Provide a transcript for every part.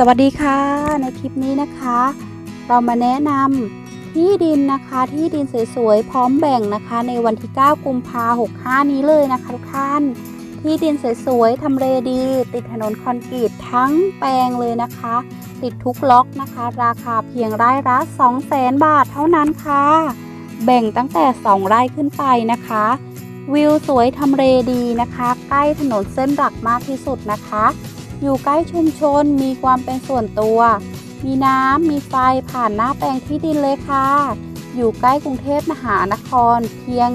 สวัสดีค่ะ ในคลิปนี้นะคะ เรามาแนะนำที่ดินนะคะที่ดินสวยๆ พร้อมแบ่งนะคะ ในวันที่ 9 กุมภาพันธ์ 65 นี้เลยนะคะทุกท่าน ที่ดินสวยๆทำเลดี ติดถนนคอนกรีตทั้งแปลงเลยนะคะ ติดทุกล็อกนะคะ ราคาเพียงไร่ละ200,000 บาทเท่านั้นค่ะ แบ่งตั้งแต่ 2 ไร่ขึ้นไปนะคะ วิวสวยทำเลดีนะคะ ใกล้ถนนเส้นหลักมากที่สุดนะคะ อยู่ใกล้ชุมชนมีความเป็นส่วนตัว มีน้ำมีไฟผ่านหน้าแปลงที่ดินเลยค่ะ อยู่ใกล้กรุงเทพมหานครเพียง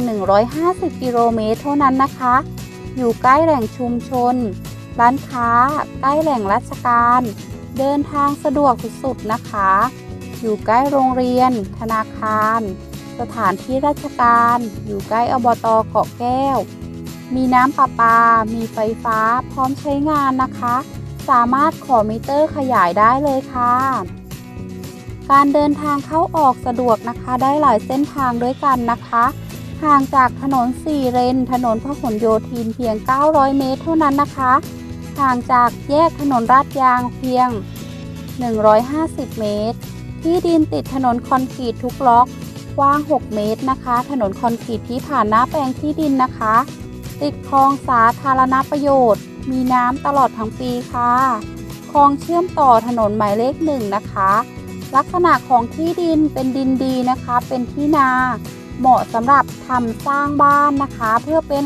150 กิโลเมตรเท่านั้นนะคะ อยู่ใกล้แหล่งชุมชน ร้านค้า ใกล้แหล่งราชการ เดินทางสะดวกสุดๆนะคะ อยู่ใกล้โรงเรียน ธนาคาร สถานที่ราชการ อยู่ใกล้อบตเกาะแก้ว มีน้ำประปา มีไฟฟ้า พร้อมใช้งานนะคะ สามารถขอมิเตอร์ขยายได้เลยค่ะ การเดินทางเข้าออกสะดวกนะคะ ได้หลายเส้นทางด้วยกันนะคะ ห่างจากถนนสี่เลน ถนนพหลโยธินเพียง 900 เมตรเท่านั้นนะคะ ห่างจากแยกถนนลาดยางเพียง 150 เมตร ที่ดินติดถนนคอนกรีตทุกล็อก กว้าง 6 เมตรนะคะ ถนนคอนกรีตที่ผ่านหน้าแปลงที่ดินนะคะ ติดคลองสาธารณประโยชน์ มีน้ำตลอดทั้งปีค่ะ คลองเชื่อมต่อถนนหมายเลขหนึ่งนะคะ ลักษณะของที่ดินเป็นดินดีนะคะ เป็นที่นา เหมาะสำหรับทำสร้างบ้านนะคะ เพื่อเป็น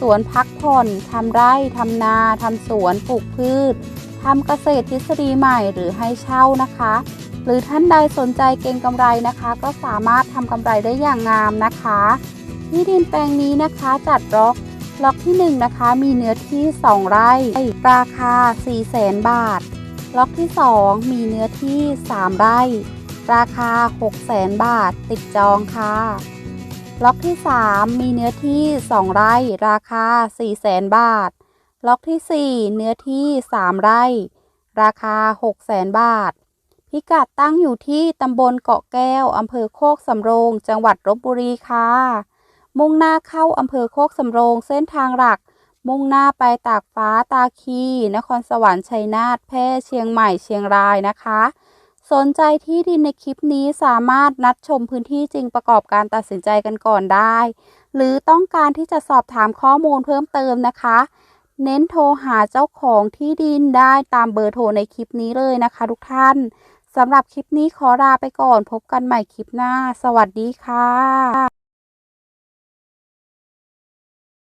สวนพักผ่อนทำไร่ทำนาทำสวนปลูกพืชทำเกษตรทฤษฎีใหม่หรือให้เช่านะคะ หรือท่านใดสนใจเก็งกำไรนะคะ ก็สามารถทำกำไรได้อย่างงามนะคะ ที่ดินแปลงนี้นะคะจัดล็อก ล็อกที่1นะคะมีเนื้อที่ 2 ไร่ ราคา 4 0 0 0 0 0บาท ล็อกที่ 2 มีเนื้อที่ 3 ไร่ ราคา 6 0 0 0 0 0บาท ติดจองค่ะ ล็อกที่ 3 มีเนื้อที่ 2 ไร่ ราคา 4 0 0 0 0 0บาท ล็อกที่ 4 เนื้อที่ 3 ไร่ ราคา 6 0 0 0 0บาท พิกัดตั้งอยู่ที่ตำบลเกาะแก้วอำเภอโคกสำโรง จังหวัดลบบุรีค่ะ มุ่งหน้าเข้าอำเภอโคกสำโรงเส้นทางหลัก มุ่งหน้าไปตากฟ้าตาคี นครสวรรค์ชัยนาทแพร่เชียงใหม่เชียงรายนะคะ สนใจที่ดินในคลิปนี้สามารถนัดชมพื้นที่จริงประกอบการตัดสินใจกันก่อนได้ หรือต้องการที่จะสอบถามข้อมูลเพิ่มเติมนะคะ เน้นโทรหาเจ้าของที่ดินได้ตามเบอร์โทรในคลิปนี้เลยนะคะทุกท่านสำหรับคลิปนี้ขอลาไปก่อนพบกันใหม่คลิปหน้า สวัสดีค่ะ